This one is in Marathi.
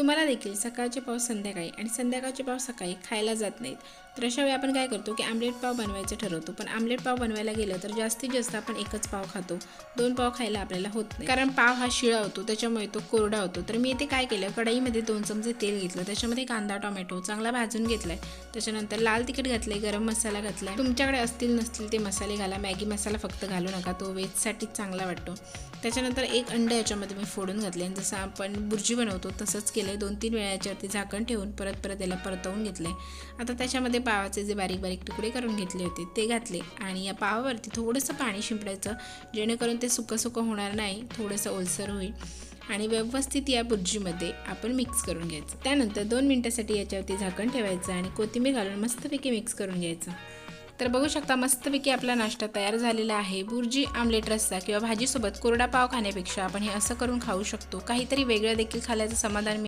तुम्हाला देखील सकाळचे पाव संध्याकाळी आणि संध्याकाळचे पाव सकाळी खायला जात नाहीत. तर अशावेळी आपण काय करतो की आमलेट पाव बनवायचं ठरवतो. पण आमलेट पाव बनवायला गेलं तर जास्तीत जास्त आपण एकच पाव खातो. दोन पाव खायला आपल्याला होत नाही. कारण पाव हा शिळा होतो त्याच्यामुळे तो कोरडा होतो. तर मी इथे काय केलं कढईमध्ये दोन चमचे तेल घेतलं त्याच्यामध्ये कांदा टोमॅटो चांगला भाजून घेतलाय. त्याच्यानंतर लाल तिखट घातले गरम मसाला घातलाय. तुमच्याकडे असतील नसतील ते मसाले घाला. मॅगी मसाला फक्त घालू नका तो वेजसाठीच चांगला वाटतो. त्याच्यानंतर एक अंडं याच्यामध्ये मी फोडून घातले आणि जसं आपण बुर्जी बनवतो तसंच केलं दोन तीन वेळा याच्यावरती झाकण ठेवून परत परत याला परतवून घेतलं आता त्याच्यामध्ये पावाचे जे बारीक बारीक तुकडे करून घेतले होते ते घातले आणि या पावावरती थोडंसं पाणी शिंपडायचं जेणेकरून ते सुकं सुकं होणार नाही थोडंसं ओलसर होईल आणि व्यवस्थित या भुर्जीमध्ये आपण मिक्स करून घ्यायचं. त्यानंतर दोन मिनटासाठी याच्यावरती झाकण ठेवायचं आणि कोथिंबीर घालून मस्तपैकी मिक्स करून घ्यायचं. तर बघू शकता मस्तपैकी आपला नाश्ता तयार झालेला आहे. बुर्जी आमलेट रस्सा किंवा भाजीसोबत कोरडा पाव खाण्यापेक्षा आपण हे असं करून खाऊ शकतो. काहीतरी वेगळं देखील खाल्याचं समाधान